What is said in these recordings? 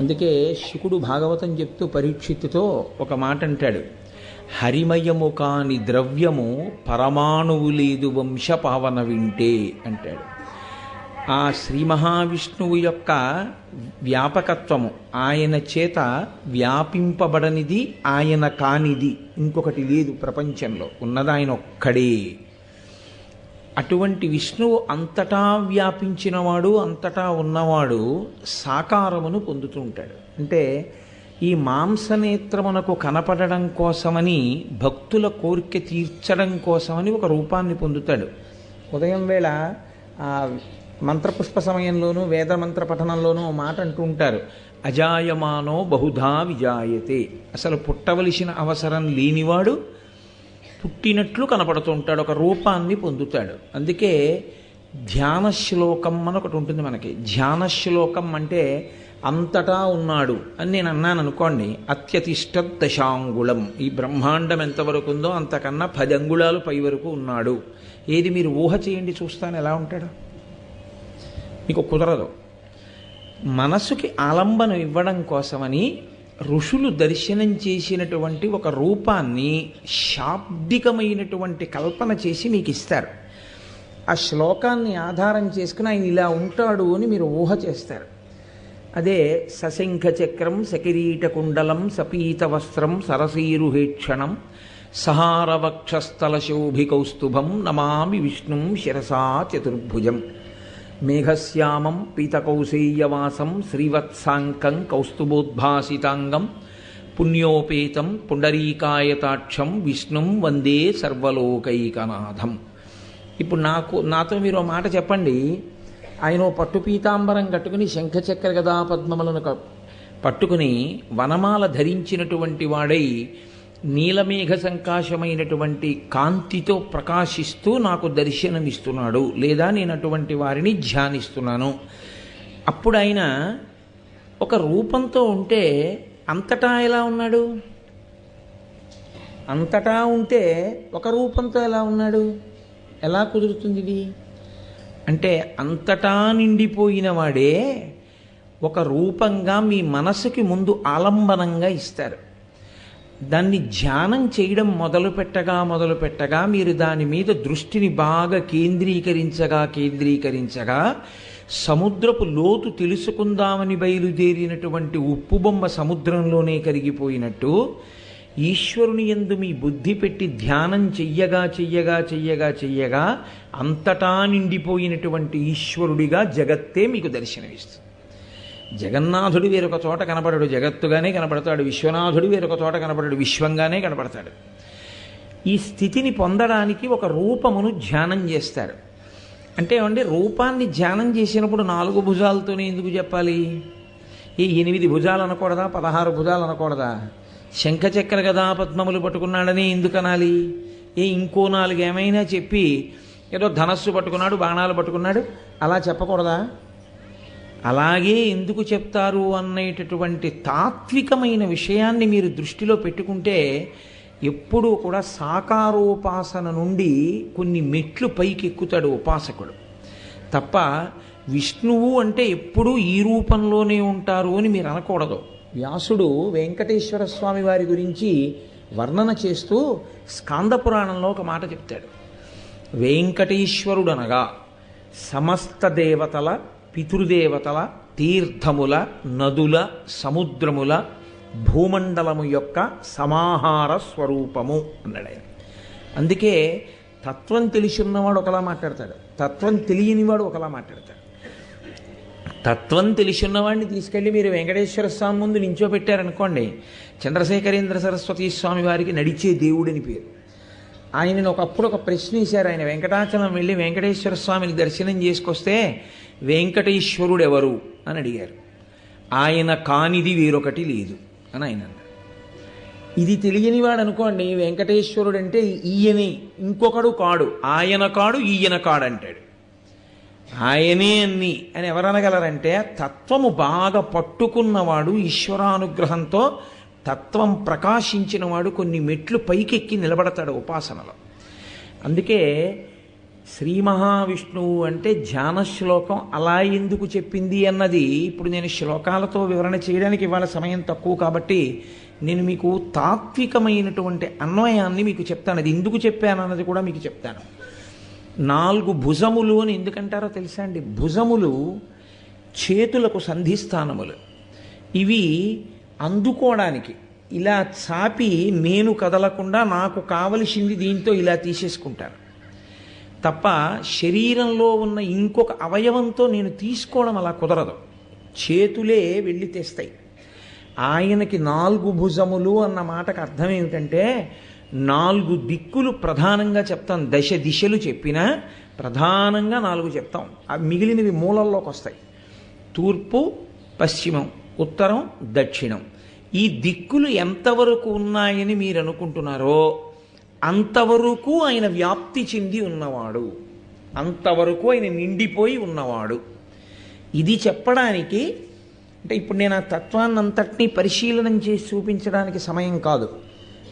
అందుకే శుకుడు భాగవతం చెప్తూ పరీక్షిత్తుతో ఒక మాట అంటాడు. హరిమయము కాని ద్రవ్యము పరమాణువు లేదు వంశపావన వింటే అంటాడు. ఆ శ్రీ మహావిష్ణువు యొక్క వ్యాపకత్వము ఆయన చేత వ్యాపింపబడనిది ఆయన కానిది ఇంకొకటి లేదు ప్రపంచంలో. ఉన్నది ఆయన ఒక్కడే. అటువంటి విష్ణువు అంతటా వ్యాపించినవాడు అంతటా ఉన్నవాడు సాకారమును పొందుతూ ఉంటాడు. అంటే ఈ మాంసనేత్రమునకు కనపడడం కోసమని భక్తుల కోరిక తీర్చడం కోసమని ఒక రూపాన్ని పొందుతాడు. ఉదయం వేళ మంత్రపుష్ప సమయంలోనూ వేద మంత్ర పఠనంలోనూ మాట అంటూ ఉంటారు. అజాయమానో బహుధా విజాయతే. అసలు పుట్టవలసిన అవసరం లేనివాడు పుట్టినట్లు కనపడుతూ ఉంటాడు ఒక రూపాన్ని పొందుతాడు. అందుకే ధ్యాన శ్లోకం అని ఒకటి ఉంటుంది మనకి. ధ్యాన శ్లోకం అంటే అంతటా ఉన్నాడు అని నేను అన్నాను అనుకోండి అత్యతిష్ట దశాంగుళం ఈ బ్రహ్మాండం ఎంతవరకు ఉందో అంతకన్నా పది అంగుళాలు పై వరకు ఉన్నాడు. ఏది మీరు ఊహ చేయండి చూస్తాను ఎలా ఉంటాడు. మీకు కుదరదు. మనసుకి ఆలంబనం ఇవ్వడం కోసమని ఋషులు దర్శనం చేసినటువంటి ఒక రూపాన్ని శాబ్దికమైనటువంటి కల్పన చేసి మీకు ఇస్తారు. ఆ శ్లోకాన్ని ఆధారం చేసుకుని ఆయన ఇలా ఉంటాడు అని మీరు ఊహ చేస్తారు. అదే సశంఖ చక్రం సకిరీట కుండలం సపీత వస్త్రం సరసీరుహేక్షణం సహారవక్షస్థల శోభికౌస్తుభం నమామి విష్ణుం శిరసా చతుర్భుజం. మేఘశ్యామం పీతకౌశేయవాసం శ్రీవత్సాంకం కౌస్తుభోద్భాసితాంగం పుణ్యోపేతం పుండరీకాయతాక్షం విష్ణుం వందే సర్వలోకైకనాథం ఇప్పుడు నాకు నాతో మీరు మాట చెప్పండి. ఆయన పట్టు పీతాంబరం కట్టుకుని శంఖచక్ర గదా పద్మములను పట్టుకుని వనమాల ధరించినటువంటి వాడై నీలమేఘ సంకాశమైనటువంటి కాంతితో ప్రకాశిస్తూ నాకు దర్శనమిస్తున్నాడు. లేదా నేను అటువంటి వారిని ధ్యానిస్తున్నాను. అప్పుడు ఆయన ఒక రూపంతో ఉంటే అంతటా ఎలా ఉన్నాడు? అంతటా ఉంటే ఒక రూపంతో ఎలా ఉన్నాడు? ఎలా కుదురుతుంది ఇది? అంటే అంతటా నిండిపోయిన వాడే ఒక రూపంగా మీ మనసుకి ముందు ఆలంబనంగా ఇస్తారు. దాన్ని ధ్యానం చేయడం మొదలు పెట్టగా మొదలు పెట్టగా మీరు దాని మీద దృష్టిని బాగా కేంద్రీకరించగా కేంద్రీకరించగా సముద్రపు లోతు తెలుసుకుందామని బయలుదేరినటువంటి ఉప్పు బొమ్మ సముద్రంలోనే కరిగిపోయినట్టు ఈశ్వరుని యందు మీ బుద్ధి పెట్టి ధ్యానం చెయ్యగా చెయ్యగా చెయ్యగా చెయ్యగా అంతటా నిండిపోయినటువంటి ఈశ్వరుడిగా జగత్తే మీకు దర్శనమిస్తుంది. జగన్నాథుడు వేరొక చోట కనపడడు. జగత్తుగానే కనపడతాడు. విశ్వనాథుడు వేరొక చోట కనపడడు. విశ్వంగానే కనపడతాడు. ఈ స్థితిని పొందడానికి ఒక రూపమును ధ్యానం చేస్తారు అంటే అండి రూపాన్ని ధ్యానం చేసినప్పుడు నాలుగు భుజాలతోనే ఎందుకు చెప్పాలి? ఈ ఎనిమిది భుజాలు అనకూడదా? పదహారు భుజాలు అనకూడదా? శంఖచక్ర గదా పద్మములు పట్టుకున్నాడని ఎందుకు అనాలి? ఏ ఇంకో నాలుగు ఏమైనా చెప్పి ఏదో ధనస్సు పట్టుకున్నాడు బాణాలు పట్టుకున్నాడు అలా చెప్పకూడదా? అలాగే ఎందుకు చెప్తారు అనేటటువంటి తాత్వికమైన విషయాన్ని మీరు దృష్టిలో పెట్టుకుంటే ఎప్పుడూ కూడా సాకారోపాసన నుండి కొన్ని మెట్లు పైకి ఎక్కుతాడు ఉపాసకుడు. తప్ప విష్ణువు అంటే ఎప్పుడూ ఈ రూపంలోనే ఉంటారు అని మీరు అనకూడదు. వ్యాసుడు వెంకటేశ్వర స్వామి వారి గురించి వర్ణన చేస్తూ స్కాంద పురాణంలో ఒక మాట చెప్తాడు. వెంకటేశ్వరుడనగా సమస్త దేవతల పితృదేవతల తీర్థముల నదుల సముద్రముల భూమండలము యొక్క సమాహార స్వరూపము అన్నాడు ఆయన. అందుకే తత్వం తెలిసి ఉన్నవాడు ఒకలా మాట్లాడతాడు. తత్వం తెలియనివాడు ఒకలా మాట్లాడతాడు. తత్వం తెలిసి ఉన్నవాడిని తీసుకెళ్ళి మీరు వెంకటేశ్వర స్వామి ముందు నించోబెట్టారనుకోండి చంద్రశేఖరేంద్ర సరస్వతి స్వామి వారికి నడిచే దేవుడని పేరు. ఆయనను ఒకప్పుడు ఒక ప్రశ్న వేశారు. ఆయన వెంకటాచలం వెళ్ళి వెంకటేశ్వర స్వామిని దర్శనం చేసుకొస్తే వెంకటేశ్వరుడెవరు అని అడిగారు. ఆయన కానిది వేరొకటి లేదు అని ఆయన అన్నారు. ఇది తెలియనివాడు అనుకోండి వెంకటేశ్వరుడు అంటే ఈయనే ఇంకొకడు కాడు ఆయన కాడు ఈయన కాడు అంటాడు. ఆయనే అన్ని అని ఎవరనగలరంటే తత్వము బాగా పట్టుకున్నవాడు ఈశ్వరానుగ్రహంతో తత్వం ప్రకాశించినవాడు కొన్ని మెట్లు పైకెక్కి నిలబడతాడు ఉపాసనలో. అందుకే శ్రీ మహావిష్ణువు అంటే ధ్యాన శ్లోకం అలా ఎందుకు చెప్పింది అన్నది ఇప్పుడు నేను శ్లోకాలతో వివరణ చేయడానికి ఇవాళ సమయం తక్కువ కాబట్టి నేను మీకు తాత్వికమైనటువంటి అన్వయాన్ని మీకు చెప్తాను. అది ఎందుకు చెప్పాను అన్నది కూడా మీకు చెప్తాను. నాలుగు భుజములు అని ఎందుకంటారో తెలుసా అండి? భుజములు చేతులకు సంధిస్థానములు. ఇవి అందుకోవడానికి ఇలా చాపి నేను కదలకుండా నాకు కావలసింది దీంతో ఇలా తీసేసుకుంటాను తప్ప శరీరంలో ఉన్న ఇంకొక అవయవంతో నేను తీసుకోవడం అలా కుదరదు. చేతులే వెళ్ళి తెస్తాయి. ఆయనకి నాలుగు భుజములు అన్న మాటకు అర్థం ఏమిటంటే నాలుగు దిక్కులు ప్రధానంగా చెప్తాం. దశ దిశలు చెప్పినా ప్రధానంగా నాలుగు చెప్తాం. అవి మిగిలినవి మూలల్లోకి వస్తాయి. తూర్పు పశ్చిమం ఉత్తరం దక్షిణం. ఈ దిక్కులు ఎంతవరకు ఉన్నాయని మీరు అనుకుంటున్నారో అంతవరకు ఆయన వ్యాప్తి చెంది ఉన్నవాడు. అంతవరకు ఆయన నిండిపోయి ఉన్నవాడు. ఇది చెప్పడానికి అంటే ఇప్పుడు నేను ఆ తత్వాన్నంతటినీ పరిశీలనం చేసి చూపించడానికి సమయం కాదు.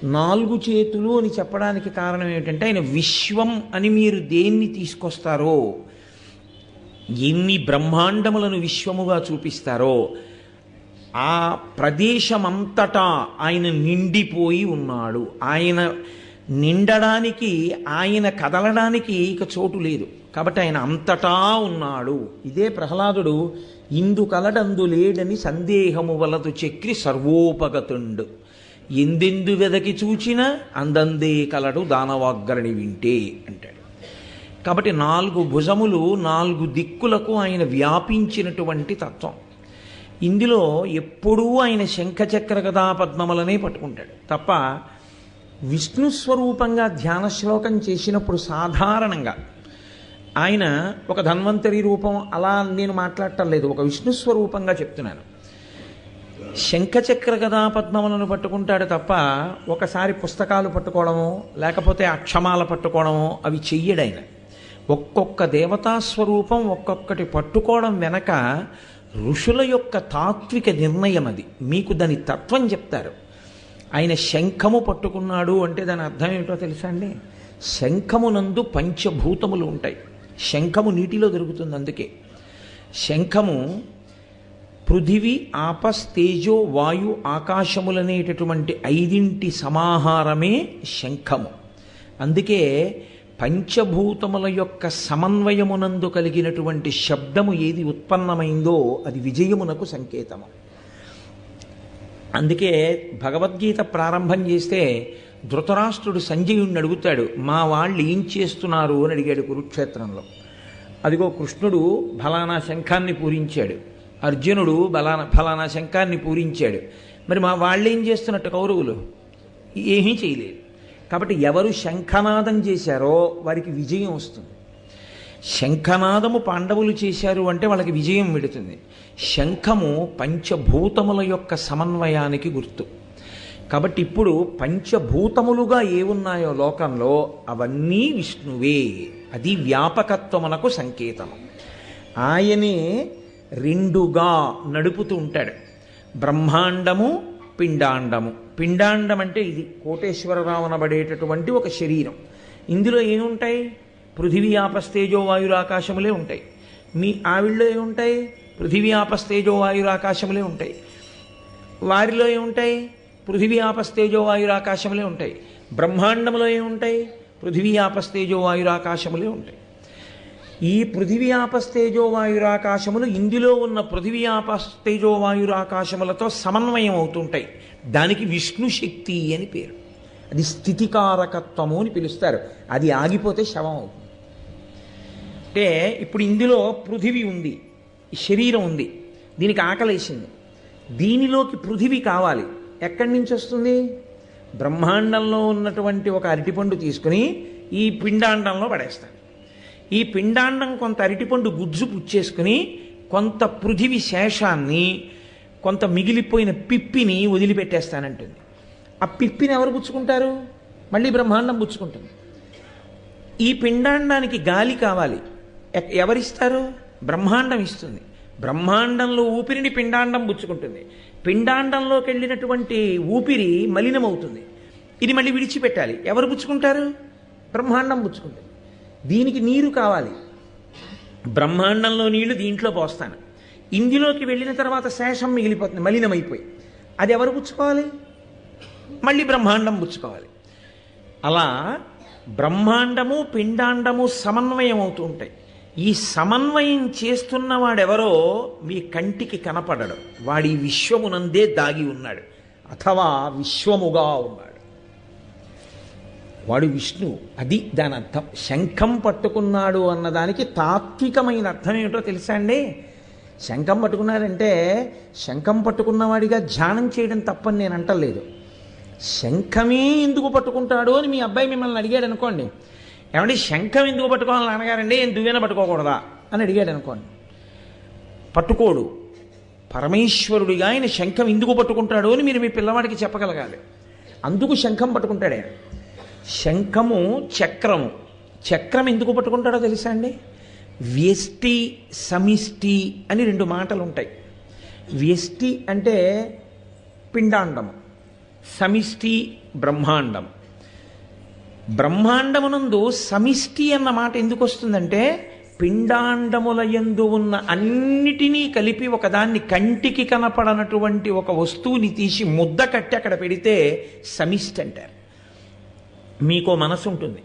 నాలుగు చేతులు అని చెప్పడానికి కారణం ఏమిటంటే ఆయన విశ్వం అని మీరు దేన్ని తీసుకొస్తారో ఎన్ని బ్రహ్మాండములను విశ్వముగా చూపిస్తారో ఆ ప్రదేశమంతటా ఆయన నిండిపోయి ఉన్నాడు. ఆయన నిండడానికి ఆయన కదలడానికి ఇక చోటు లేదు. కాబట్టి ఆయన అంతటా ఉన్నాడు. ఇదే ప్రహ్లాదుడు ఇందు కలడందు లేడని సందేహము వలదు చక్రి సర్వోపగతుండు. ఎందెందు వెదకి చూచినా అందందే కలడు దానవాగ్రణి వింటే అంటాడు. కాబట్టి నాలుగు భుజములు నాలుగు దిక్కులకు ఆయన వ్యాపించినటువంటి తత్వం. ఇందులో ఎప్పుడూ ఆయన శంఖచక్ర గదా పద్మములనే పట్టుకుంటాడు. తప్ప విష్ణు స్వరూపంగా ధ్యాన శ్లోకం చేసినప్పుడు సాధారణంగా ఆయన ఒక ధన్వంతరి రూపం అలా నేను మాట్లాడటం లేదు. ఒక విష్ణు స్వరూపంగా చెప్తున్నాను. శంఖచక్ర గదా పద్మములను పట్టుకుంటాడు తప్ప ఒకసారి పుస్తకాలు పట్టుకోవడమో లేకపోతే అక్షమాల పట్టుకోవడమో అవి చెయ్యడైన. ఒక్కొక్క దేవతా స్వరూపం ఒక్కొక్కటి పట్టుకోవడం వెనక ఋషుల యొక్క తాత్విక నిర్ణయం అది. మీకు దాని తత్వం చెప్తారు. ఆయన శంఖము పట్టుకున్నాడు అంటే దాని అర్థం ఏమిటో తెలుసా అండి? శంఖమునందు పంచభూతములు ఉంటాయి. శంఖము నీటిలో దొరుకుతుంది అందుకే. శంఖము పృథివి ఆపస్ తేజో వాయు ఆకాశములనేటటువంటి ఐదింటి సమాహారమే శంఖము. అందుకే పంచభూతముల యొక్క సమన్వయమునందు కలిగినటువంటి శబ్దము ఏది ఉత్పన్నమైందో అది విజయమునకు సంకేతము. అందుకే భగవద్గీత ప్రారంభం చేస్తే ధృతరాష్ట్రుడు సంజయుణ్ణి అడుగుతాడు మా వాళ్ళు ఏం చేస్తున్నారు? అని అడిగాడు కురుక్షేత్రంలో. అదిగో కృష్ణుడు ఫలానా శంఖాన్ని పూరించాడు. అర్జునుడు బలానా ఫలానా శంఖాన్ని పూరించాడు. మరి మా వాళ్ళు ఏం చేస్తున్నట్టు కౌరవులు? ఏమీ చేయలేదు. కాబట్టి ఎవరు శంఖనాదం చేశారో వారికి విజయం వస్తుంది. శంఖనాదము పాండవులు చేశారు అంటే వాళ్ళకి విజయం పెడుతుంది శంఖము పంచభూతముల యొక్క సమన్వయానికి గుర్తు. కాబట్టి ఇప్పుడు పంచభూతములుగా ఏమున్నాయో లోకంలో అవన్నీ విష్ణువే. అది వ్యాపకత్వమునకు సంకేతం ఆయనే రెండుగా నడుపుతూ ఉంటాడు. బ్రహ్మాండము పిండాండము. పిండాండం అంటే ఇది కోటేశ్వరరావు అనబడేటటువంటి ఒక శరీరం. ఇందులో ఏముంటాయి? పృథివీ ఆపస్తేజో వాయురాకాశములే ఉంటాయి. మీ ఆవిళ్ళలో ఏముంటాయి? పృథివీ ఆపస్తేజో వాయురాకాశములే ఉంటాయి. వారిలో ఏముంటాయి? పృథివీ ఆపస్తేజో వాయురాకాశములే ఉంటాయి. బ్రహ్మాండంలో ఏముంటాయి? పృథివీ ఆపస్తేజో వాయురాకాశములే ఉంటాయి. ఈ పృథివీ ఆపస్తేజో వాయురాకాశములు ఇందులో ఉన్న పృథివీ ఆపస్తేజో వాయురాకాశములతో సమన్వయం అవుతుంటాయి. దానికి విష్ణు శక్తి అని పేరు. అది స్థితికారకత్వము అని పిలుస్తారు. అది ఆగిపోతే శవం అవుతుంది. అంటే ఇప్పుడు ఇందులో పృథివీ ఉంది శరీరం ఉంది దీనికి ఆకలేసింది. దీనిలోకి పృథివీ కావాలి. ఎక్కడి నుంచి వస్తుంది? బ్రహ్మాండంలో ఉన్నటువంటి ఒక అరటిపండు తీసుకుని ఈ పిండాండంలో పడేస్తాను ఈ పిండాండం కొంత అరటిపండు గుజ్జు పుచ్చేసుకుని కొంత పృథివి శేషాన్ని కొంత మిగిలిపోయిన పిప్పిని వదిలిపెట్టేస్తానంటుంది. ఆ పిప్పిని ఎవరు పుచ్చుకుంటారు? మళ్ళీ బ్రహ్మాండం పుచ్చుకుంటుంది. ఈ పిండాండానికి గాలి కావాలి. ఎవరిస్తారు? బ్రహ్మాండం ఇస్తుంది. బ్రహ్మాండంలో ఊపిరిని పిండాండం పుచ్చుకుంటుంది. పిండాండంలోకి వెళ్ళినటువంటి ఊపిరి మలినమవుతుంది. ఇది మళ్ళీ విడిచిపెట్టాలి. ఎవరు పుచ్చుకుంటారు? బ్రహ్మాండం పుచ్చుకుంటుంది. దీనికి నీరు కావాలి. బ్రహ్మాండంలో నీళ్ళు దీంట్లో పోస్తాను. ఇందులోకి వెళ్ళిన తర్వాత శేషం మిగిలిపోతుంది మలినమైపోయి. అది ఎవరు పుచ్చుకోవాలి? మళ్ళీ బ్రహ్మాండం పుచ్చుకోవాలి. అలా బ్రహ్మాండము పిండాండము సమన్వయం అవుతూ ఉంటాయి. ఈ సమన్వయం చేస్తున్న వాడెవరో మీ కంటికి కనపడడు. వాడి విశ్వమునందే దాగి ఉన్నాడు. అథవా విశ్వముగా ఉన్నాడు. వాడు విష్ణు. అది దాని అర్థం. శంఖం పట్టుకున్నాడు అన్నదానికి తాత్వికమైన అర్థం ఏమిటో తెలుసా అండి? శంఖం పట్టుకున్నారంటే శంఖం పట్టుకున్నవాడిగా ధ్యానం చేయడం తప్పని నేను అంటలేదు. శంఖమే ఎందుకు పట్టుకుంటాడు అని మీ అబ్బాయి మిమ్మల్ని అడిగాడు అనుకోండి. ఏమంటే శంఖం ఎందుకు పట్టుకోవాలని నాన్నగారండి? ఏం దువ్వెన పట్టుకోకూడదా? అని అడిగాడు అనుకోండి. పట్టుకోడు. పరమేశ్వరుడిగా ఆయన శంఖం ఎందుకు పట్టుకుంటాడు అని మీరు మీ పిల్లవాడికి చెప్పగలగాలి. అందుకు శంఖం పట్టుకుంటాడే. శంఖము చక్రము. చక్రం ఎందుకు పట్టుకుంటాడో తెలుసా అండి? వ్యష్టి సమిష్టి అని రెండు మాటలు ఉంటాయి వ్యష్టి అంటే పిండాండము. సమిష్టి బ్రహ్మాండం బ్రహ్మాండమునందు సమిష్టి అన్న మాట ఎందుకు వస్తుందంటే పిండాండముల యందు ఉన్న అన్నిటినీ కలిపి ఒకదాన్ని కంటికి కనపడనటువంటి ఒక వస్తువుని తీసి ముద్ద కట్టి అక్కడ పెడితే సమిష్టి అంటారు. మీకో మనసు ఉంటుంది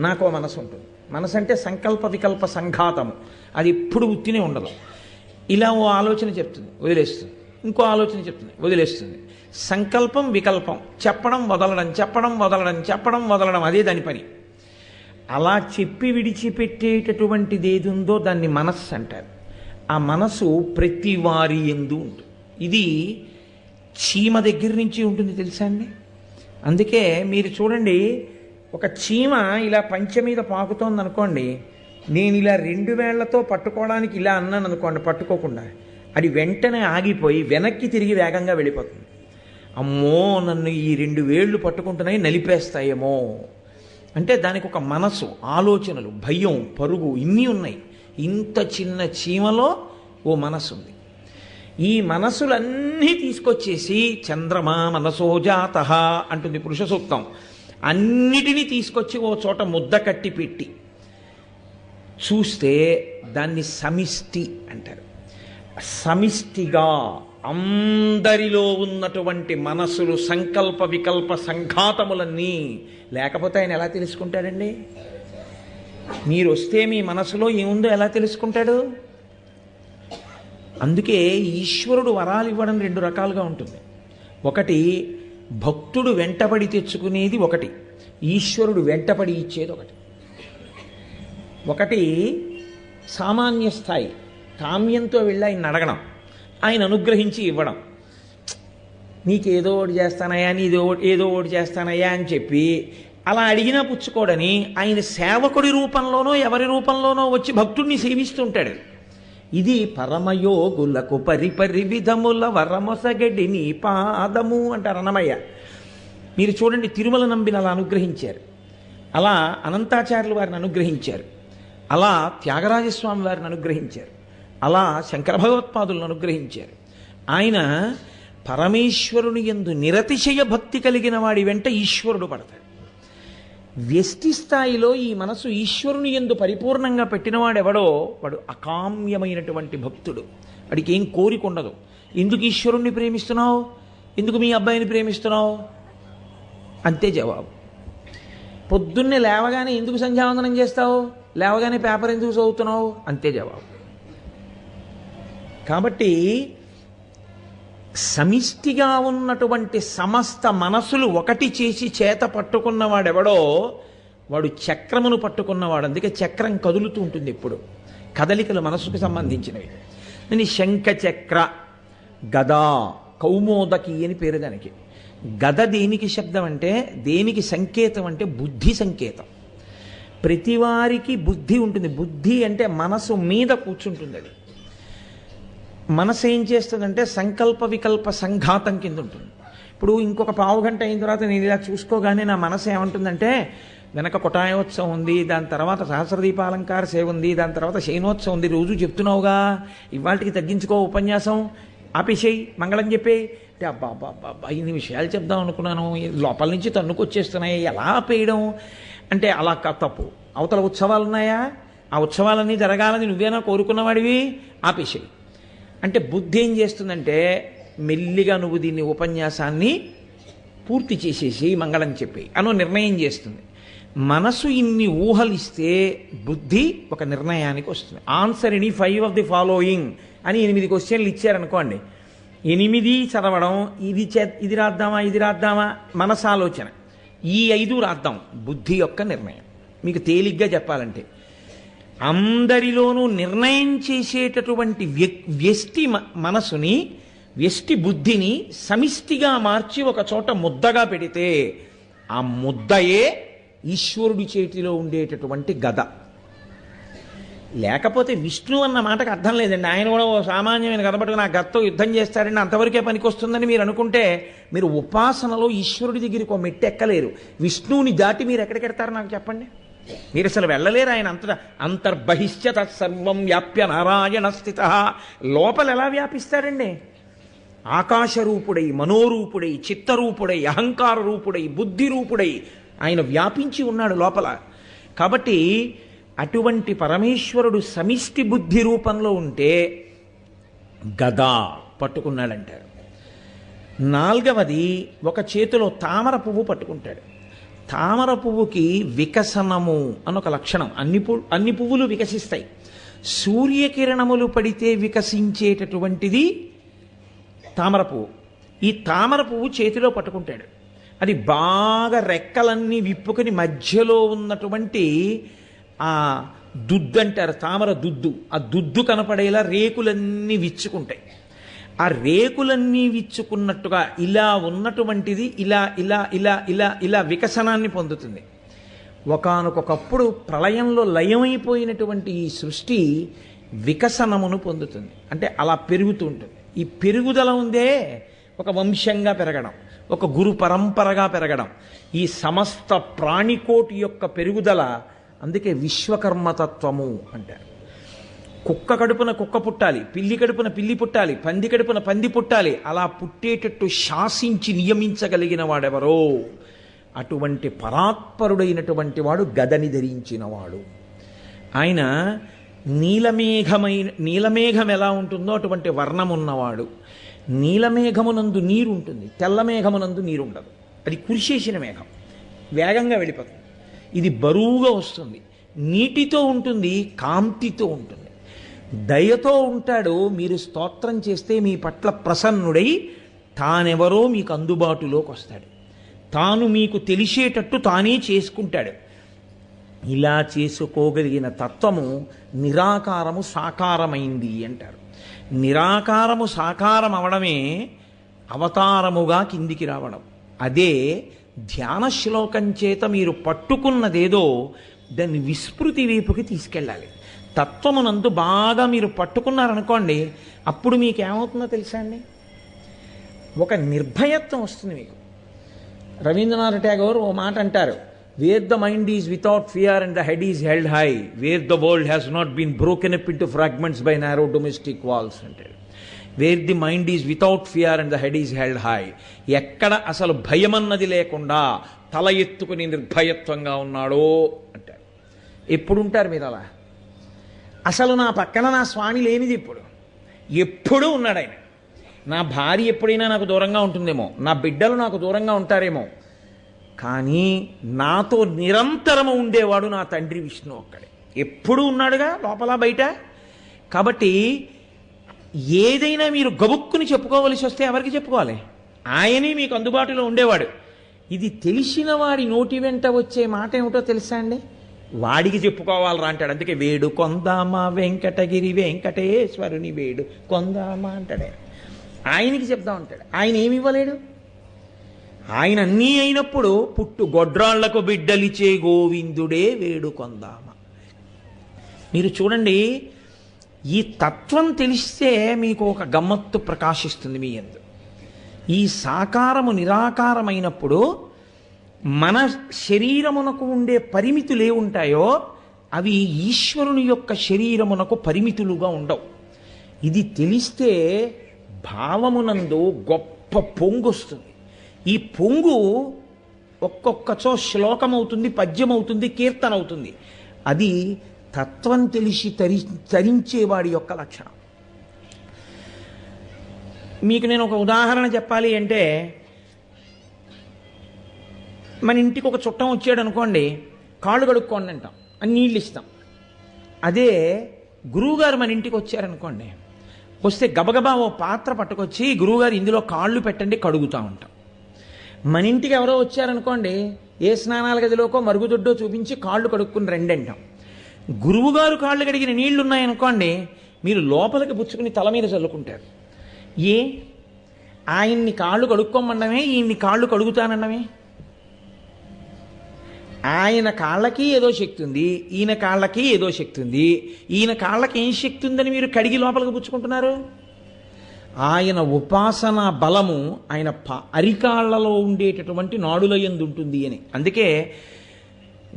నాకో మనసు ఉంటుంది మనసు అంటే సంకల్ప వికల్ప సంఘాతము. అది ఎప్పుడు ఉత్తినే ఉండదు. ఇలా ఓ ఆలోచన చెప్తుంది వదిలేస్తుంది. ఇంకో ఆలోచన చెప్తుంది వదిలేస్తుంది. సంకల్పం వికల్పం. చెప్పడం వదలడం చెప్పడం వదలడం చెప్పడం వదలడం అదే దాని పని. అలా చెప్పి విడిచిపెట్టేటటువంటిది ఏది ఉందో దాన్ని మనస్సు అంటారు. ఆ మనసు ప్రతి వారి ఎందు ఉంటుంది. ఇది చీమ దగ్గర నుంచి ఉంటుంది తెలుసా అండి? అందుకే మీరు చూడండి ఒక చీమ ఇలా పంచె మీద పాకుతోంది అనుకోండి నేను ఇలా రెండు వేళ్ళతో పట్టుకోవడానికి ఇలా అన్నాను అనుకోండి పట్టుకోకుండా అది వెంటనే ఆగిపోయి వెనక్కి తిరిగి వేగంగా వెళ్ళిపోతుంది. అమ్మో నన్ను ఈ రెండు వేళ్ళు పట్టుకుంటున్నాయి నలిపేస్తాయేమో. అంటే దానికి ఒక మనసు ఆలోచనలు భయం పరుగు ఇన్ని ఉన్నాయి. ఇంత చిన్న చీమలో ఓ మనసు ఉంది ఈ మనసులన్నీ తీసుకొచ్చేసి చంద్రమా మనసోజాత అంటుంది పురుష సూక్తం అన్నిటినీ తీసుకొచ్చి ఓ చోట ముద్ద కట్టి పెట్టి. చూస్తే దాన్ని సమిష్టి అంటారు. సమిష్టిగా అందరిలో ఉన్నటువంటి మనసులు సంకల్ప వికల్ప సంఘాతములన్నీ లేకపోతే ఆయన ఎలా తెలుసుకుంటాడండి? మీరు వస్తే మీ మనసులో ఏముందో ఎలా తెలుసుకుంటాడు? అందుకే ఈశ్వరుడు వరాలు ఇవ్వడం రెండు రకాలుగా ఉంటుంది. ఒకటి భక్తుడు వెంటబడి తెచ్చుకునేది ఒకటి ఈశ్వరుడు వెంటపడి ఇచ్చేది ఒకటి. ఒకటి సామాన్య స్థాయి కామ్యంతో వెళ్ళి ఆయన అడగడం. ఆయన అనుగ్రహించి ఇవ్వడం. నీకేదో ఒకటి చేస్తానయ్యా నీదో ఏదో ఒకటి చేస్తానయ్యా అని చెప్పి అలా అడిగినా పుచ్చుకోడని ఆయన సేవకుడి రూపంలోనో ఎవరి రూపంలోనో వచ్చి భక్తుడిని సేవిస్తుంటాడు. ఇది పరమయోగులకు పరిపరి విధముల వరమొసగడి నీ పాదము అంటారు అన్నమయ్య. మీరు చూడండి తిరుమల నంబిని అలా అనుగ్రహించారు. అలా అనంతాచార్యులు వారిని అనుగ్రహించారు. అలా త్యాగరాజస్వామి వారిని అనుగ్రహించారు. అలా శంకర భగవత్పాదులను అనుగ్రహించారు. ఆయన పరమేశ్వరుని ఎందు నిరతిశయ భక్తి కలిగిన వాడి వెంట ఈశ్వరుడు పడతాడు. వ్యష్టి స్థాయిలో ఈ మనసు ఈశ్వరుని ఎందు పరిపూర్ణంగా పెట్టినవాడెవడో వాడు అకామ్యమైనటువంటి భక్తుడు. వాడికి ఏం కోరిక ఉండదు. ఎందుకు ఈశ్వరుణ్ణి ప్రేమిస్తున్నావు? ఎందుకు మీ అబ్బాయిని ప్రేమిస్తున్నావు? అంతే జవాబు. పొద్దున్నే లేవగానే ఎందుకు సంధ్యావందనం చేస్తావు? లేవగానే పేపర్ ఎందుకు చదువుతున్నావు? అంతే జవాబు. కాబట్టి సమిష్టిగా ఉన్నటువంటి సమస్త మనసులు ఒకటి చేసి చేత పట్టుకున్నవాడెవడో వాడు చక్రమును పట్టుకున్నవాడు. అందుకే చక్రం కదులుతూ ఉంటుంది ఎప్పుడు. కదలికలు మనసుకు సంబంధించినవి. నేను శంఖచక్ర గదా కౌమోదకి అని పేరు దానికి. గద దేనికి శబ్దం అంటే దేనికి సంకేతం అంటే బుద్ధి సంకేతం. ప్రతివారికి బుద్ధి ఉంటుంది. బుద్ధి అంటే మనసు మీద కూర్చుంటుంది అది మనసు ఏం చేస్తుందంటే సంకల్ప వికల్ప సంఘాతం కింద ఉంటుంది ఇప్పుడు ఇంకొక పావు గంట అయిన తర్వాత నేను ఇలా చూసుకోగానే నా మనసు ఏమంటుందంటే వెనక కొటాయోత్సవం ఉంది దాని తర్వాత సహస్రదీపాలంకార సేవ ఉంది దాని తర్వాత శయనోత్సవం ఉంది రోజు చెప్తున్నావుగా ఇవాళకి తగ్గించుకో ఉపన్యాసం ఆపేసేయి మంగళం చెప్పే. అంటే అబ్బా అబ్బా అబ్బా అబ్బా ఇన్ని విషయాలు చెప్దాం అనుకున్నాను లోపల నుంచి తన్నుకొచ్చేస్తున్నాయి ఎలా ఆపేయడం? అంటే అలా కా- తప్పు. అవతల ఉత్సవాలు ఉన్నాయా ఆ ఉత్సవాలన్నీ జరగాలని నువ్వేనా కోరుకున్నవాడివి? ఆపేసేయి. అంటే బుద్ధి ఏం చేస్తుందంటే మెల్లిగా నువ్వు దీన్ని ఉపన్యాసాన్ని పూర్తి చేసేసి మంగళం చెప్పి అనో నిర్ణయం చేస్తుంది. మనసు ఇన్ని ఊహలిస్తే బుద్ధి ఒక నిర్ణయానికి వస్తుంది. Answer any five of the following అని ఎనిమిది క్వశ్చన్లు ఇచ్చారనుకోండి. ఎనిమిది చదవడం ఇది చే ఇది రాద్దామా ఇది రాద్దామా మనసు ఆలోచన ఈ ఐదు రాద్దాం బుద్ధి యొక్క నిర్ణయం. మీకు తేలిగ్గా చెప్పాలంటే. అందరిలోనూ నిర్ణయం చేసేటటువంటి వ్యష్టి మ- మనసుని వ్యష్టి బుద్ధిని సమిష్టిగా మార్చి ఒక చోట ముద్దగా పెడితే ఆ ముద్దయే ఈశ్వరుడి చేతిలో ఉండేటటువంటి గద. లేకపోతే విష్ణు అన్న మాటకు అర్థం లేదండి. ఆయన కూడా ఓ సామాన్యమైన కథ పట్టుకుని ఆ గత్తో యుద్ధం చేస్తాడండి అంతవరకే పనికొస్తుందని మీరు అనుకుంటే మీరు ఉపాసనలో ఈశ్వరుడి దగ్గరికి ఒక మెట్టు ఎక్కలేరు. విష్ణువుని దాటి మీరు ఎక్కడికెడతారు నాకు చెప్పండి? మీరు అసలు వెళ్ళలేరు ఆయన అంత అంతర్బహిష్ట సర్వం వ్యాప్య నారాయణ స్థిత. లోపల ఎలా వ్యాపిస్తాడండి ఆకాశరూపుడై మనోరూపుడై చిత్తరూపుడై అహంకార రూపుడై బుద్ధి రూపుడై ఆయన వ్యాపించి ఉన్నాడు లోపల. కాబట్టి అటువంటి పరమేశ్వరుడు సమిష్టి బుద్ధి రూపంలో ఉంటే గదా పట్టుకున్నాడంటారు. నాలుగవది ఒక చేతిలో తామర పువ్వు పట్టుకుంటాడు. తామర పువ్వుకి వికసనము అని ఒక లక్షణం. అన్ని పువ్వు అన్ని పువ్వులు వికసిస్తాయి. సూర్యకిరణములు పడితే వికసించేటటువంటిది తామర పువ్వు. ఈ తామర పువ్వు చేతిలో పట్టుకుంటాడు. అది బాగా రెక్కలన్నీ విప్పుకొని మధ్యలో ఉన్నటువంటి ఆ దుద్దు అంటారు తామర దుద్దు. ఆ దుద్దు కనపడేలా రేకులన్నీ విచ్చుకుంటాయి. ఆ రేకులన్నీ విచ్చుకున్నట్టుగా ఇలా ఉన్నటువంటిది ఇలా ఇలా ఇలా ఇలా ఇలా వికసనాన్ని పొందుతుంది. ఒకనకొకప్పుడు ప్రళయంలో లయమైపోయినటువంటి ఈ సృష్టి వికసనమును పొందుతుంది. అంటే అలా పెరుగుతూ ఉంటుంది. ఈ పెరుగుదల ఉందే ఒక వంశంగా పెరగడం ఒక గురు పరంపరగా పెరగడం. ఈ సమస్త ప్రాణికోటి యొక్క పెరుగుదల అందుకే విశ్వకర్మతత్వము అంటారు. కుక్క కడుపున కుక్క పుట్టాలి పిల్లి కడుపున పిల్లి పుట్టాలి పంది కడుపున పంది పుట్టాలి అలా పుట్టేటట్టు శాసించి నియమించగలిగిన వాడెవరో? అటువంటి పరాత్పరుడైనటువంటి వాడు గదని ధరించినవాడు. ఆయన నీలమేఘమైన నీలమేఘం ఎలా ఉంటుందో అటువంటి వర్ణం ఉన్నవాడు. నీలమేఘమునందు నీరు ఉంటుంది తెల్లమేఘమునందు నీరు ఉండదు అది కురిసేసిన మేఘం. వేగంగా వెళ్ళిపోతుంది. ఇది బరువుగా వస్తుంది. నీటితో ఉంటుంది కాంతితో ఉంటుంది. దయతో ఉంటాడు మీరు స్తోత్రం చేస్తే మీ పట్ల ప్రసన్నుడై తానెవరో మీకు అందుబాటులోకి వస్తాడు. తాను మీకు తెలిసేటట్టు తానే చేసుకుంటాడు. ఇలా చేసుకోగలిగిన తత్వము నిరాకారము సాకారమైంది అంటారు. నిరాకారము సాకారం అవడమే అవతారముగా కిందికి రావడం. అదే ధ్యాన శ్లోకం చేత మీరు పట్టుకున్నదేదో దాన్ని విస్మృతి వైపుకి తీసుకెళ్ళాలి. తత్వమునందు బాగా మీరు పట్టుకున్నారనుకోండి అప్పుడు మీకు ఏమవుతుందో తెలుసా అండి? ఒక నిర్భయత్వం వస్తుంది మీకు. రవీంద్రనాథ్ ట్యాగోర్ ఓ మాట అంటారు where the mind is without fear and the head is held high where the world has not been broken up into fragments by narrow domestic walls అంటాడు. Where the mind is without fear and the head is held high ఎక్కడ అసలు భయమన్నది లేకుండా తల ఎత్తుకుని నిర్భయత్వంగా ఉన్నాడో అంటారు ఎప్పుడు ఉంటారు మీరు అలా అసలు నా పక్కన నా స్వామి లేనిది ఇప్పుడు. ఎప్పుడూ ఉన్నాడు ఆయన. నా భార్య ఎప్పుడైనా నాకు దూరంగా ఉంటుందేమో నా బిడ్డలు నాకు దూరంగా ఉంటారేమో కానీ నాతో నిరంతరము ఉండేవాడు నా తండ్రి విష్ణు ఒక్కడే. ఎప్పుడూ ఉన్నాడుగా లోపల బయట? కాబట్టి ఏదైనా మీరు గబుక్కుని చెప్పుకోవలసి వస్తే ఎవరికి చెప్పుకోవాలి? ఆయనే మీకు అందుబాటులో ఉండేవాడు. ఇది తెలిసిన వారి నోటి వెంట వచ్చే మాట ఏమిటో తెలుసా అండి? వాడికి చెప్పుకోవాలరా అంటాడు. అందుకే వేడు కొందామా వెంకటగిరి వెంకటేశ్వరుని వేడు కొందామా అంటాడు ఆయనకి చెప్దాం అంటాడు. ఆయన ఏమి ఇవ్వలేడు? ఆయన అన్నీ అయినప్పుడు పుట్టు గొడ్రాళ్ళకు బిడ్డలిచే గోవిందుడే వేడు కొందామా. మీరు చూడండి ఈ తత్వం తెలిస్తే మీకు ఒక గమ్మత్తు ప్రకాశిస్తుంది మీ ఎందు. ఈ సాకారము నిరాకారమైనప్పుడు మన శరీరమునకు ఉండే పరిమితులు ఏ ఉంటాయో అవి ఈశ్వరుని యొక్క శరీరమునకు పరిమితులుగా ఉండవు. ఇది తెలిస్తే భావమునందు గొప్ప పొంగు వస్తుంది ఈ పొంగు ఒక్కొక్కచో శ్లోకం అవుతుంది పద్యం అవుతుంది కీర్తన అవుతుంది అది తత్వం తెలిసి తరి తరించేవాడి యొక్క లక్షణం. మీకు నేను ఒక ఉదాహరణ చెప్పాలి అంటే మన ఇంటికి ఒక చుట్టం వచ్చాడు అనుకోండి కాళ్ళు కడుక్కోండి అంటాం. అని నీళ్ళు ఇస్తాం. అదే గురువుగారు మన ఇంటికి వచ్చారనుకోండి వస్తే గబగబా ఓ పాత్ర పట్టుకొచ్చి గురువుగారు ఇందులో కాళ్ళు పెట్టండి కడుగుతూ ఉంటాం. మన ఇంటికి ఎవరో వచ్చారనుకోండి ఏ స్నానాల గదిలోకో మరుగుదొడ్డో చూపించి కాళ్ళు కడుక్కుని రండి అంటాం. గురువుగారు కాళ్ళు కడిగిన నీళ్ళు ఉన్నాయనుకోండి మీరు లోపలికి పుచ్చుకుని తల మీద చల్లుకుంటారు. ఏ? ఆయన్ని కాళ్ళు కడుక్కోమండమే ఈయన్ని కాళ్ళు కడుగుతానన్నమే. ఆయన కాళ్ళకి ఏదో శక్తి ఉంది ఈయన కాళ్ళకి ఏదో శక్తి ఉంది. ఈయన కాళ్ళకి ఏం శక్తి ఉందని మీరు కడిగి లోపలికి పుచ్చుకుంటున్నారు? ఆయన ఉపాసన బలము ఆయన ప అరికాళ్ళలో ఉండేటటువంటి నాడుల ఎందు ఉంటుంది అని. అందుకే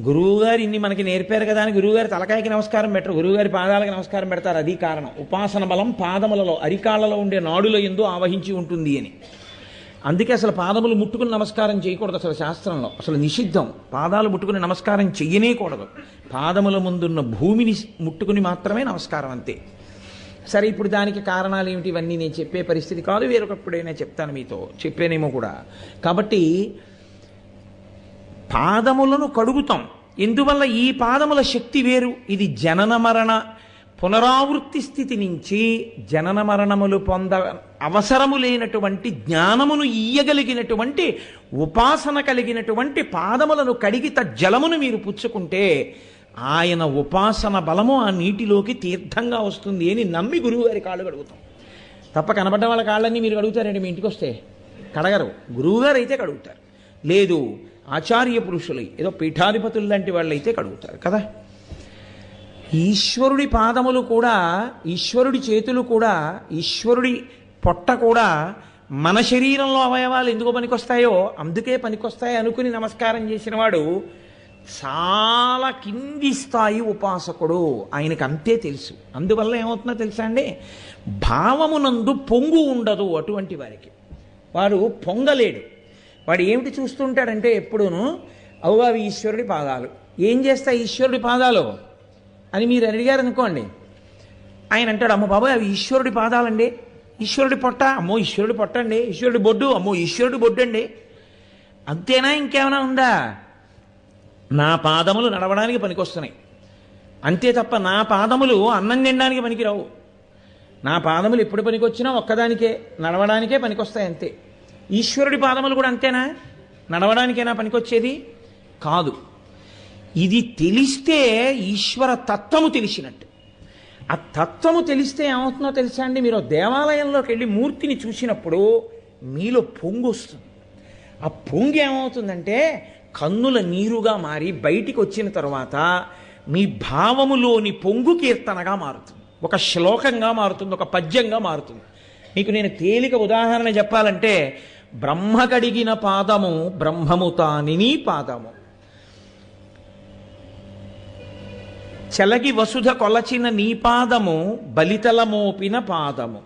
గురువుగారు ఇన్ని మనకి నేర్పారు కదా అని గురువుగారి తలకాయకి నమస్కారం పెట్టరు గురువుగారి పాదాలకి నమస్కారం పెడతారు. అది కారణం. ఉపాసన బలం పాదములలో అరికాళ్ళలో ఉండే నాడుల ఎందు ఆవహించి ఉంటుంది అని. అందుకే అసలు పాదములు ముట్టుకుని నమస్కారం చేయకూడదు అసలు శాస్త్రంలో. అసలు నిషిద్ధం. పాదాలు ముట్టుకుని నమస్కారం చెయ్యనేకూడదు. పాదముల ముందున్న భూమిని ముట్టుకుని మాత్రమే నమస్కారం అంతే. సరే ఇప్పుడు దానికి కారణాలు ఏమిటి? ఇవన్నీ నేను చెప్పే పరిస్థితి కాదు. వేరొకప్పుడైనా చెప్తాను మీతో. చెప్పానేమో కూడా. కాబట్టి పాదములను కడుగుతాం. ఎందువల్ల? ఈ పాదముల శక్తి వేరు. ఇది జనన మరణ పునరావృత్తి స్థితి నుంచి జనన మరణములు పొంద అవసరము లేనటువంటి జ్ఞానమును ఇయ్యగలిగినటువంటి ఉపాసన కలిగినటువంటి పాదములను కడిగి జలమును మీరు పుచ్చుకుంటే ఆయన ఉపాసన బలము ఆ నీటిలోకి తీర్థంగా వస్తుంది అని నమ్మి గురువుగారి కాళ్ళు కడుగుతాం. తప్ప కనబడ్డ వాళ్ళ కాళ్ళన్నీ మీరు కడుగుతారండి మీ ఇంటికి వస్తే. కడగరు. గురువుగారు అయితే కడుగుతారు. లేదు ఆచార్య పురుషులు ఏదో పీఠాధిపతులు లాంటి వాళ్ళు అయితే కడుగుతారు కదా. ఈశ్వరుడి పాదములు కూడా ఈశ్వరుడి చేతులు కూడా ఈశ్వరుడి పొట్ట కూడా మన శరీరంలో అవయవాలు ఎందుకు పనికొస్తాయో అందుకే పనికొస్తాయి అనుకుని నమస్కారం చేసిన వాడు చాలా కింది స్థాయి ఉపాసకుడు. ఆయనకు అంతే తెలుసు. అందువల్ల ఏమవుతుందో తెలుసా అండి? భావమునందు పొంగు ఉండదు అటువంటి వారికి. వాడు పొంగలేడు. వాడు ఏమిటి చూస్తుంటాడంటే ఎప్పుడూను అవుగా అవి ఈశ్వరుడి పాదాలు. ఏం చేస్తాయి ఈశ్వరుడి పాదాలు? అని మీరు అడిగారు అనుకోండి. ఆయన అంటాడు అమ్మ బాబాయ్ అవి ఈశ్వరుడి పాదాలండి. ఈశ్వరుడి పొట్ట అమ్మో ఈశ్వరుడి పొట్ట అండి ఈశ్వరుడి బొడ్డు అమ్మో ఈశ్వరుడి బొడ్డు అండి అంతేనా ఇంకేమైనా ఉందా? నా పాదములు నడవడానికి పనికొస్తున్నాయి. అంతే తప్ప నా పాదములు అన్నం తినడానికి పనికిరావు. నా పాదములు ఎప్పుడు పనికొచ్చినా ఒక్కదానికే నడవడానికే పనికొస్తాయి అంతే. ఈశ్వరుడి పాదములు కూడా అంతేనా? నడవడానికేనా పనికొచ్చేది? కాదు. ఇది తెలిస్తే ఈశ్వర తత్వము తెలిసినట్టు. ఆ తత్వము తెలిస్తే ఏమవుతుందో తెలుసా అండి? మీరు దేవాలయంలోకి వెళ్ళి మూర్తిని చూసినప్పుడు మీలో పొంగు వస్తుంది. ఆ పొంగు ఏమవుతుందంటే కన్నుల నీరుగా మారి బయటికి వచ్చిన తర్వాత మీ భావములోని పొంగు కీర్తనగా మారుతుంది. ఒక శ్లోకంగా మారుతుంది ఒక పద్యంగా మారుతుంది. మీకు నేను తేలిక ఉదాహరణ చెప్పాలంటే బ్రహ్మ కడిగిన పాదము బ్రహ్మము తానిని పాదము. చెలగి వసుధ కొలచిన నీ పాదము బలితల మోపిన పాదము.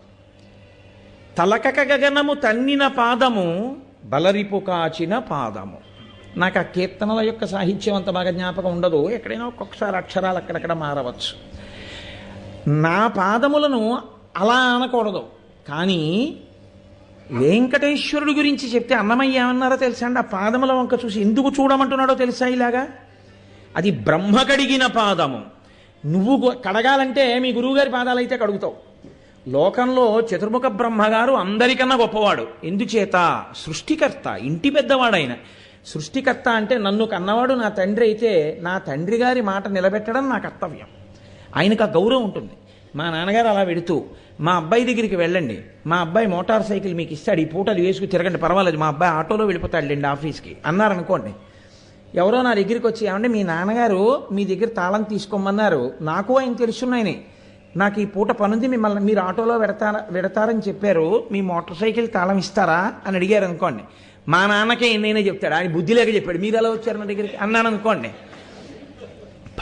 తలకక గగనము తన్నిన పాదము బలరిపు కాచిన పాదము. నాకు ఆ కీర్తనల యొక్క సాహిత్యం అంత బాగా జ్ఞాపకం ఉండదు. ఎక్కడైనా ఒక్కొక్కసారి అక్షరాలు అక్కడక్కడ మారవచ్చు. నా పాదములను అలా అనకూడదు. కానీ వెంకటేశ్వరుడు గురించి చెప్తే అన్నమయ్య ఏమన్నారో తెలుసా అండి? ఆ పాదముల వంక చూసి ఎందుకు చూడమంటున్నాడో తెలుసా ఇలాగా? అది బ్రహ్మ కడిగిన పాదము. నువ్వు కడగాలంటే మీ గురువుగారి పాదాలు అయితే కడుగుతావు. లోకంలో చతుర్ముఖ బ్రహ్మగారు అందరికన్నా గొప్పవాడు. ఎందుచేత? సృష్టికర్త ఇంటి పెద్దవాడైన. సృష్టికర్త అంటే నన్ను కన్నవాడు నా తండ్రి అయితే నా తండ్రి గారి మాట నిలబెట్టడం నా కర్తవ్యం. ఆయనకు ఆ గౌరవం ఉంటుంది. మా నాన్నగారు అలా పెడుతూ మా అబ్బాయి దగ్గరికి వెళ్ళండి. మా అబ్బాయి మోటార్ సైకిల్ మీకు ఇస్తాడు ఈ పూటలు వేసుకు తిరగండి పర్వాలేదు మా అబ్బాయి ఆటోలో వెళ్ళిపోతాడు లేండి ఆఫీస్కి. అన్నారనుకోండి ఎవరో నా దగ్గరికి వచ్చి ఏమంటే మీ నాన్నగారు మీ దగ్గర తాళం తీసుకోమన్నారు. నాకు ఆయన తెలుసున్నాయని నాకు ఈ పూట పనుంది మిమ్మల్ని మీరు ఆటోలో పెడతారా పెడతారని చెప్పారు. మీ మోటార్ సైకిల్ తాళం ఇస్తారా? అని అడిగారు అనుకోండి. మా నాన్నకే ఎన్నైనా చెప్తాడు? ఆయన బుద్ధి లేక చెప్పాడు. మీరు ఎలా వచ్చారు నా దగ్గరికి? అన్నాను అనుకోండి.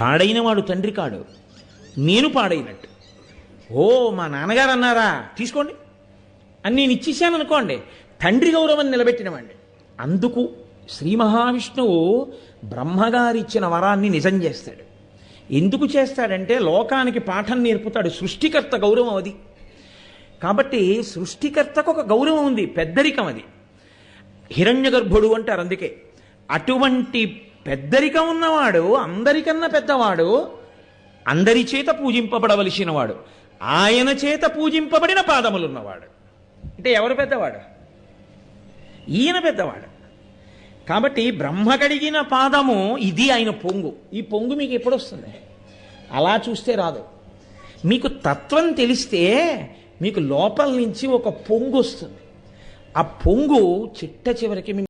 పాడైన వాడు తండ్రి కాడు. నేను పాడైనట్టు. ఓ మా నాన్నగారు అన్నారా? తీసుకోండి. అని నేను ఇచ్చేసాను అనుకోండి. తండ్రి గౌరవం నిలబెట్టినవాడిని. అందుకు శ్రీ మహావిష్ణువు బ్రహ్మగారిచ్చిన వరాన్ని నిజం చేస్తాడు. ఎందుకు చేస్తాడంటే లోకానికి పాఠం నేర్పుతాడు. సృష్టికర్త గౌరవం అది. కాబట్టి సృష్టికర్తకు ఒక గౌరవం ఉంది పెద్దరికం అది. హిరణ్య గర్భుడు అంటారు అందుకే. అటువంటి పెద్దరికం ఉన్నవాడు అందరికన్నా పెద్దవాడు అందరి చేత పూజింపబడవలసిన వాడు ఆయన చేత పూజింపబడిన పాదములున్నవాడు. అంటే ఎవరు పెద్దవాడు? ఈయన పెద్దవాడు. కాబట్టి బ్రహ్మ కడిగిన పాదము ఇది ఆయన పొంగు. ఈ పొంగు మీకు ఎప్పుడు వస్తుంది? అలా చూస్తే రాదు. మీకు తత్వం తెలిస్తే మీకు లోపల నుంచి ఒక పొంగు వస్తుంది. ఆ పొంగు చిట్ట చివరికి